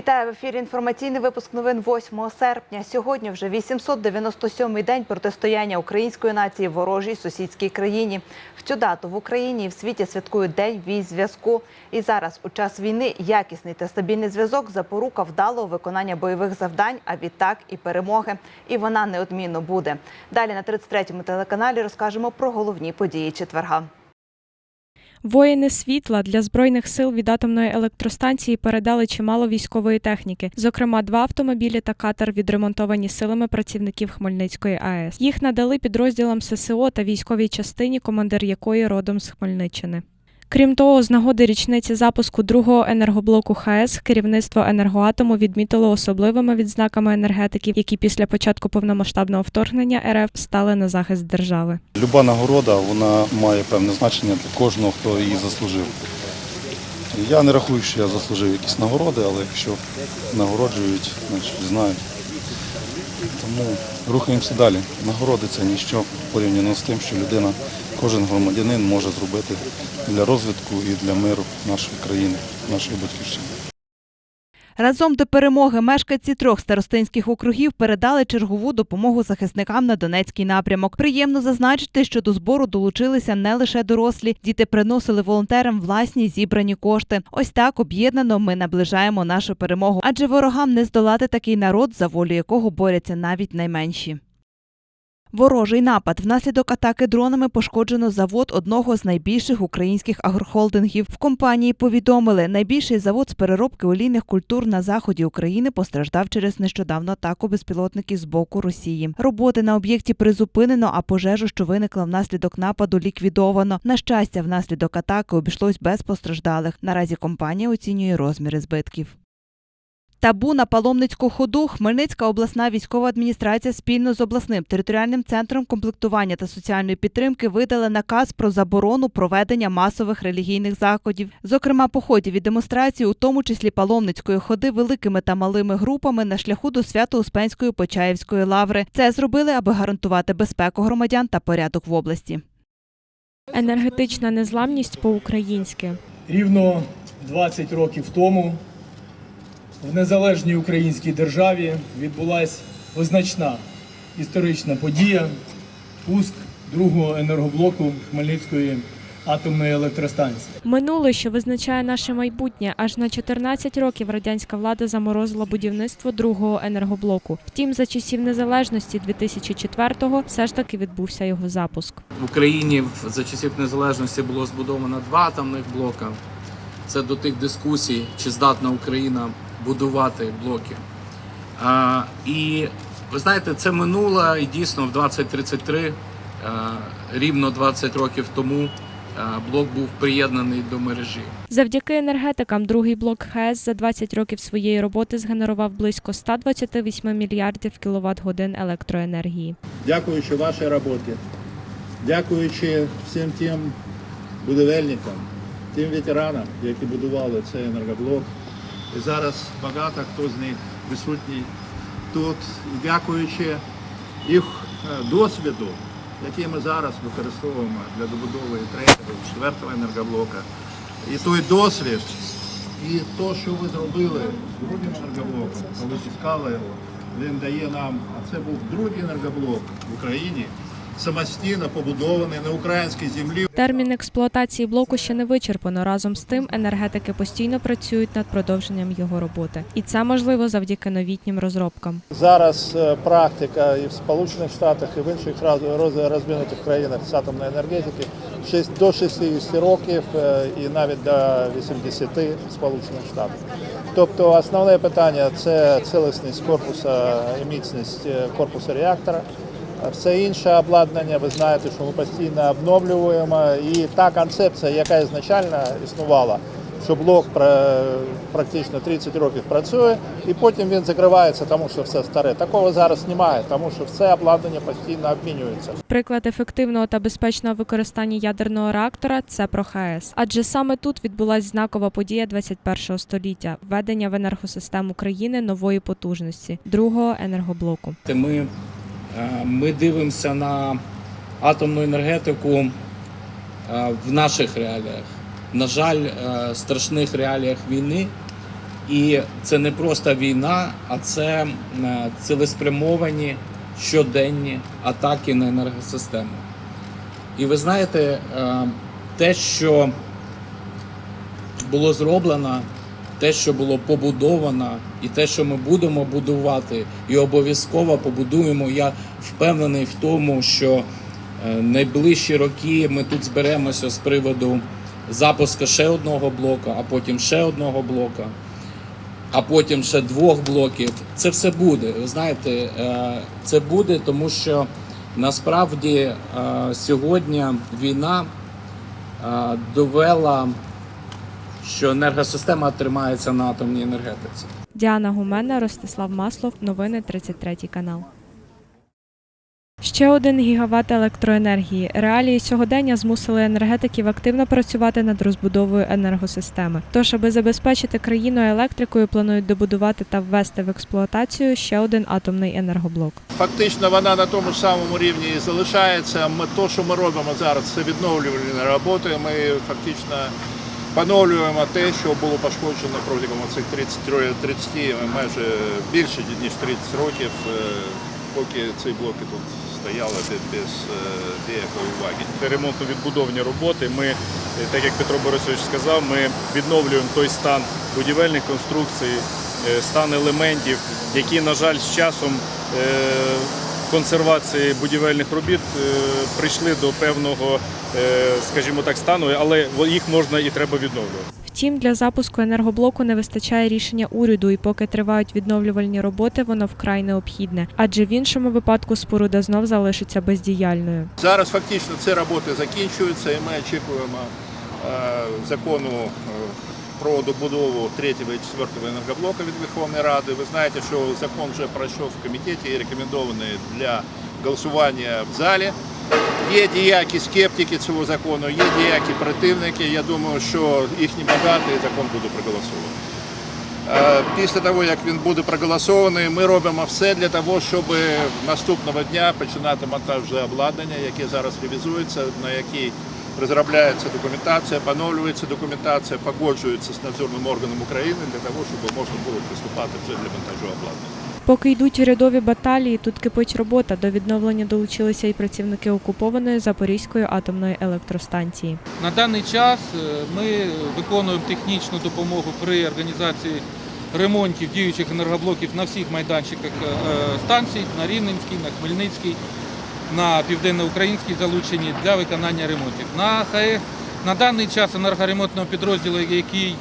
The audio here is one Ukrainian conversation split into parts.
Вітаю в ефірі. Інформаційний випуск новин 8 серпня. Сьогодні вже 897-й день протистояння української нації в ворожій сусідській країні. В цю дату в Україні і в світі святкують День військ зв'язку. І зараз, у час війни, якісний та стабільний зв'язок запорука вдалого виконання бойових завдань, а відтак і перемоги. І вона неодмінно буде. Далі на 33-му телеканалі розкажемо про головні події четверга. Воїни світла для збройних сил від атомної електростанції передали чимало військової техніки, зокрема, два автомобілі та катер, відремонтовані силами працівників Хмельницької АЕС. Їх надали підрозділам ССО та військовій частині, командир якої родом з Хмельниччини. Крім того, з нагоди річниці запуску другого енергоблоку ХАЕС керівництво енергоатому відмітило особливими відзнаками енергетиків, які після початку повномасштабного вторгнення РФ стали на захист держави. Люба нагорода вона має певне значення для кожного, хто її заслужив. Я не рахую, що я заслужив якісь нагороди, але якщо нагороджують, значить знають. Тому рухаємося далі. Нагороди це ніщо порівняно з тим, що людина, кожен громадянин може зробити для розвитку і для миру нашої країни, нашої батьківщини. Разом до перемоги мешканці трьох старостинських округів передали чергову допомогу захисникам на Донецький напрямок. Приємно зазначити, що до збору долучилися не лише дорослі. Діти приносили волонтерам власні зібрані кошти. Ось так об'єднано ми наближаємо нашу перемогу, адже ворогам не здолати такий народ, за волю якого борються навіть найменші. Ворожий напад внаслідок атаки дронами пошкоджено завод одного з найбільших українських агрохолдингів. В компанії повідомили, найбільший завод з переробки олійних культур на заході України постраждав через нещодавну атаку безпілотників з боку Росії. Роботи на об'єкті призупинено, а пожежу, що виникла внаслідок нападу, ліквідовано. На щастя, внаслідок атаки обійшлось без постраждалих. Наразі компанія оцінює розміри збитків. Табу на паломницьку ходу Хмельницька обласна військова адміністрація спільно з обласним територіальним центром комплектування та соціальної підтримки видали наказ про заборону проведення масових релігійних заходів, зокрема походів і демонстрацій, у тому числі паломницької ходи великими та малими групами на шляху до Свято-Успенської Почаївської лаври. Це зробили, аби гарантувати безпеку громадян та порядок в області. Енергетична незламність по-українськи. Рівно 20 років тому в незалежній українській державі відбулася визначна історична подія пуск другого енергоблоку Хмельницької атомної електростанції. Минуле, що визначає наше майбутнє, аж на 14 років радянська влада заморозила будівництво другого енергоблоку. Втім, за часів незалежності 2004-го все ж таки відбувся його запуск. В Україні в- за часів незалежності було збудовано два атомних блока. Це до тих дискусій, чи здатна Україна будувати блоки. А, і ви знаєте, це минуло і дійсно в 2033, а, рівно 20 років тому, блок був приєднаний до мережі. Завдяки енергетикам, другий блок ХЕС за 20 років своєї роботи згенерував близько 128 мільярдів кіловат годин електроенергії. дякуючи вашій роботі, дякуючи всім тим будівельникам, тим ветеранам, які будували цей енергоблок. І зараз багато хто з них присутній тут, дякуючи їх е, досвіду, який ми зараз використовуємо для добудови третього, четвертого енергоблока. І той досвід, і те, що ви зробили з другим енергоблоком, коли пускали його, він дає нам, а це був другий енергоблок в Україні, самостійно побудований на українській землі. Термін експлуатації блоку ще не вичерпано. Разом з тим, енергетики постійно працюють над продовженням його роботи, і це можливо завдяки новітнім розробкам. Зараз е, практика і в Сполучених Штатах, і в інших роз- роз- розвинутих країнах з атомної енергетики шість- до 60 років е, і навіть до 80 в Сполучених Штатах. Тобто основне питання це цілісність корпусу і міцність е, корпусу реактора. А Все інше обладнання, ви знаєте, що ми постійно обновлюємо. І та концепція, яка ізначально існувала, що блок практично 30 років працює, і потім він закривається, тому що все старе. Такого зараз немає, тому що все обладнання постійно обмінюється. Приклад ефективного та безпечного використання ядерного реактора це про ХАЕС. Адже саме тут відбулася знакова подія 21 століття введення в енергосистему країни нової потужності другого енергоблоку. Ми, ми дивимося на атомну енергетику е, в наших реаліях. На жаль, е, страшних реаліях війни І це не просто війна, а це е, цілеспрямовані щоденні атаки на енергосистему. І ви знаєте, е, те, що було зроблено, те, що було побудовано, і те, що ми будемо будувати, і обов'язково побудуємо. Я впевнений в тому, що е, найближчі роки ми тут зберемося з приводу запуску ще одного блоку, а потім ще одного блока, а потім ще двох блоків. Це все буде. Ви знаєте, е, це буде, тому що насправді е, сьогодні війна довела що енергосистема тримається на атомній енергетиці. Діана Гумена, Ростислав Маслов. Новини 33 канал. Ще один гігават електроенергії. Реалії сьогодення змусили енергетиків активно працювати над розбудовою енергосистеми. Тож, аби забезпечити країну електрикою, планують добудувати та ввести в експлуатацію ще один атомний енергоблок. Фактично вона на тому ж самому рівні і залишається. Ми то, що ми робимо зараз, це відновлювальні роботи. Ми фактично поновлюємо те, що було пошкоджено протягом цих 30, 30 майже більше ніж 30 років, е, поки ці блоки тут стояли без е, деякої уваги. Ремонтно-відбудовні роботи. Ми, е, так як Петро Борисович сказав, ми відновлюємо той стан будівельних конструкцій, стан елементів, які, на жаль, з часом консервації будівельних робіт е, прийшли до певного, е, скажімо так, стану, але їх можна і треба відновлювати. Втім, для запуску енергоблоку не вистачає рішення уряду, і поки тривають відновлювальні роботи, воно вкрай необхідне, адже в іншому випадку споруда знов залишиться бездіяльною. Зараз фактично ці роботи закінчуються, і ми очікуємо е, закону про добудову третього і четвертого енергоблока від Верховної Ради. Ви знаєте, що закон вже пройшов в комітеті і рекомендований для голосування в залі. Є діякі скептики цього закону, є діякі противники. Я думаю, що їх небагато і закон буде проголосований. Е, Після того, як він буде проголосований, ми робимо все для того, щоб наступного дня починати монтаж обладнання, яке зараз ревізується, на який розробляється документація, поновлюється документація, погоджується з надзорним органом України для того, щоб можна було приступати вже для монтажу обладнання. Поки йдуть урядові баталії, тут кипить робота. До відновлення долучилися і працівники окупованої Запорізької атомної електростанції. На даний час е, ми виконуємо технічну допомогу при організації ремонтів діючих енергоблоків на всіх майданчиках е, станцій, на Рівненській, на Хмельницькій, на Південноукраїнській залучені для виконання ремонтів. На ХАЕ на даний час енергоремонтного підрозділу, який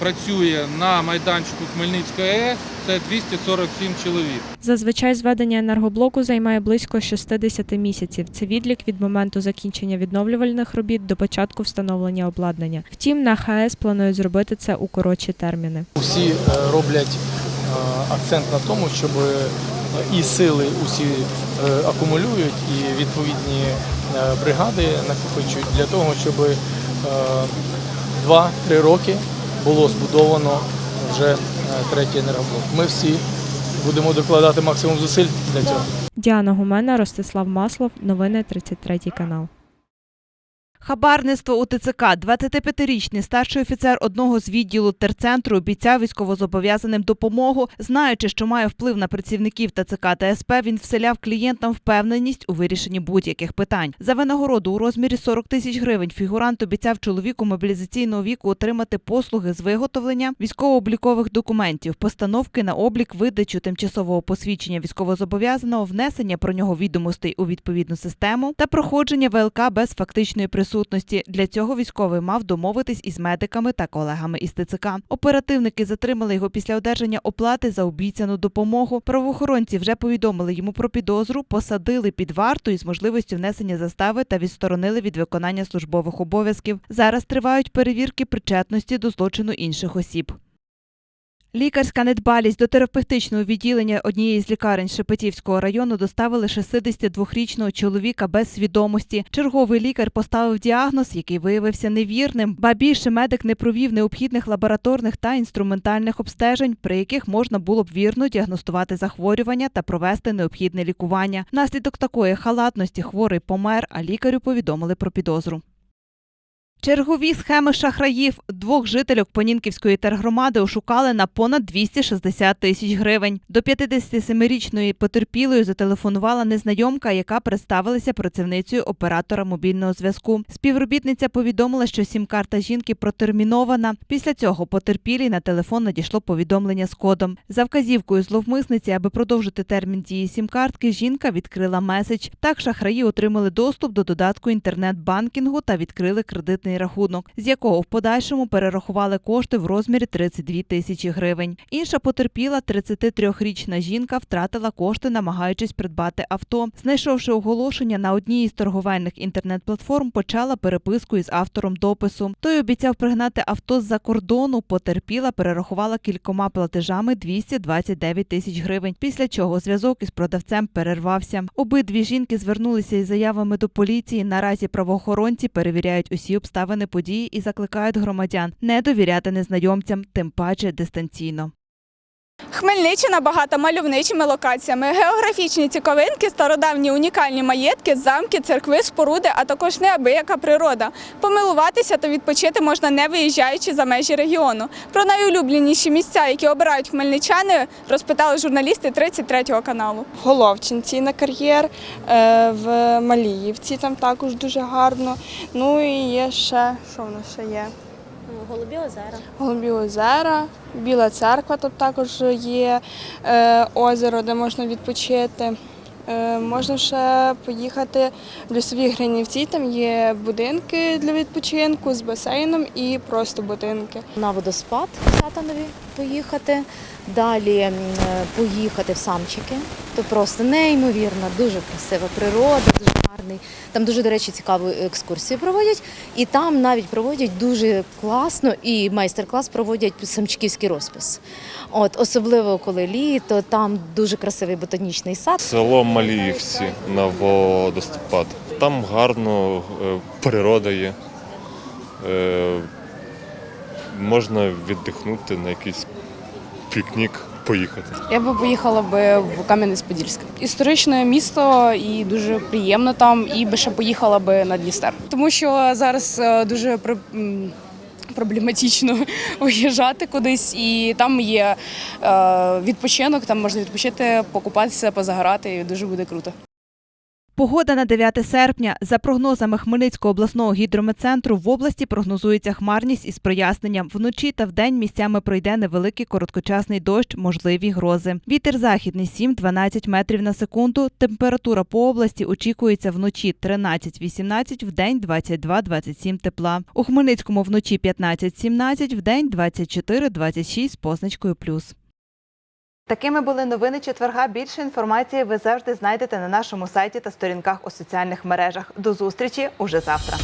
працює на майданчику Хмельницької АЕС, це 247 чоловік. Зазвичай зведення енергоблоку займає близько 60 місяців. Це відлік від моменту закінчення відновлювальних робіт до початку встановлення обладнання. Втім, на ХАЕС планують зробити це у коротші терміни. Усі е, роблять е, акцент на тому, щоб і сили усі е, акумулюють, і відповідні е, бригади накопичують для того, щоб 2-3 роки було збудовано вже е, третій енергоблок. Ми всі будемо докладати максимум зусиль для цього. Діана Гумена, Ростислав Маслов. Новини 33 канал. Хабарництво у ТЦК. 25-річний старший офіцер одного з відділу терцентру обіцяв військовозобов'язаним допомогу. Знаючи, що має вплив на працівників ТЦК та СП, він вселяв клієнтам впевненість у вирішенні будь-яких питань. За винагороду у розмірі 40 тисяч гривень фігурант обіцяв чоловіку мобілізаційного віку отримати послуги з виготовлення військово-облікових документів, постановки на облік, видачу тимчасового посвідчення військовозобов'язаного, внесення про нього відомостей у відповідну систему та проходження ВЛК без фактичної присутності. Для цього військовий мав домовитись із медиками та колегами із ТЦК. Оперативники затримали його після одержання оплати за обіцяну допомогу. Правоохоронці вже повідомили йому про підозру, посадили під варту із можливістю внесення застави та відсторонили від виконання службових обов'язків. Зараз тривають перевірки причетності до злочину інших осіб. Лікарська недбалість до терапевтичного відділення однієї з лікарень Шепетівського району доставили 62-річного чоловіка без свідомості. Черговий лікар поставив діагноз, який виявився невірним. Ба більше медик не провів необхідних лабораторних та інструментальних обстежень, при яких можна було б вірно діагностувати захворювання та провести необхідне лікування. Внаслідок такої халатності хворий помер, а лікарю повідомили про підозру. Чергові схеми шахраїв двох жительок Понінківської тергромади ошукали на понад 260 тисяч гривень. До 57-річної потерпілої зателефонувала незнайомка, яка представилася працівницею оператора мобільного зв'язку. Співробітниця повідомила, що сім-карта жінки протермінована. Після цього потерпілій на телефон надійшло повідомлення з кодом. За вказівкою зловмисниці, аби продовжити термін дії сім-картки, жінка відкрила меседж. Так шахраї отримали доступ до додатку інтернет-банкінгу та відкрили кредитний рахунок, з якого в подальшому перерахували кошти в розмірі 32 тисячі гривень. Інша потерпіла 33-річна жінка втратила кошти, намагаючись придбати авто. Знайшовши оголошення на одній із торговельних інтернет-платформ, почала переписку із автором допису. Той обіцяв пригнати авто з-за кордону. Потерпіла перерахувала кількома платежами 229 тисяч гривень. Після чого зв'язок із продавцем перервався. Обидві жінки звернулися із заявами до поліції. Наразі правоохоронці перевіряють усі обставини події і закликають громадян не довіряти незнайомцям, тим паче дистанційно. Хмельниччина багата мальовничими локаціями, географічні цікавинки, стародавні унікальні маєтки, замки, церкви, споруди, а також неабияка природа. Помилуватися та відпочити можна не виїжджаючи за межі регіону. Про найулюбленіші місця, які обирають хмельничани, розпитали журналісти 33-го каналу. в Головчинці на кар'єр, е, в Маліївці там також дуже гарно. Ну і є ще, що в нас ще є? Голубі озера. Голубі озера, Біла церква, тут також є е, озеро, де можна відпочити. Е, можна ще поїхати в лісові Гринівці, там є будинки для відпочинку з басейном і просто будинки. На водоспад в Сатанові поїхати. Далі е, поїхати в Самчики. То просто неймовірна, дуже красива природа, дуже. Там дуже, до речі, цікаві екскурсії проводять. І там навіть проводять дуже класно і майстер-клас проводять самчиківський розпис. От, особливо коли літо, там дуже красивий ботанічний сад. Село Маліївці на водоспад. Там гарно, е, природа є. Е, Можна віддихнути на якийсь пікнік, поїхати. Я би поїхала би в Кам'янець-Подільське. Історичне місто і дуже приємно там, і би ще поїхала би на Дністер. Тому що зараз е, дуже при. проблематично виїжджати кудись, і там є е, відпочинок, там можна відпочити, покупатися, позагорати, і дуже буде круто. Погода на 9 серпня. За прогнозами Хмельницького обласного гідрометцентру, в області прогнозується хмарність із проясненням. Вночі та вдень місцями пройде невеликий короткочасний дощ, можливі грози. Вітер західний 7-12 метрів на секунду. Температура по області очікується вночі 13-18, вдень 22-27 тепла. У Хмельницькому вночі 15-17, вдень 24-26 з позначкою плюс. Такими були новини четверга. Більше інформації ви завжди знайдете на нашому сайті та сторінках у соціальних мережах. До зустрічі уже завтра.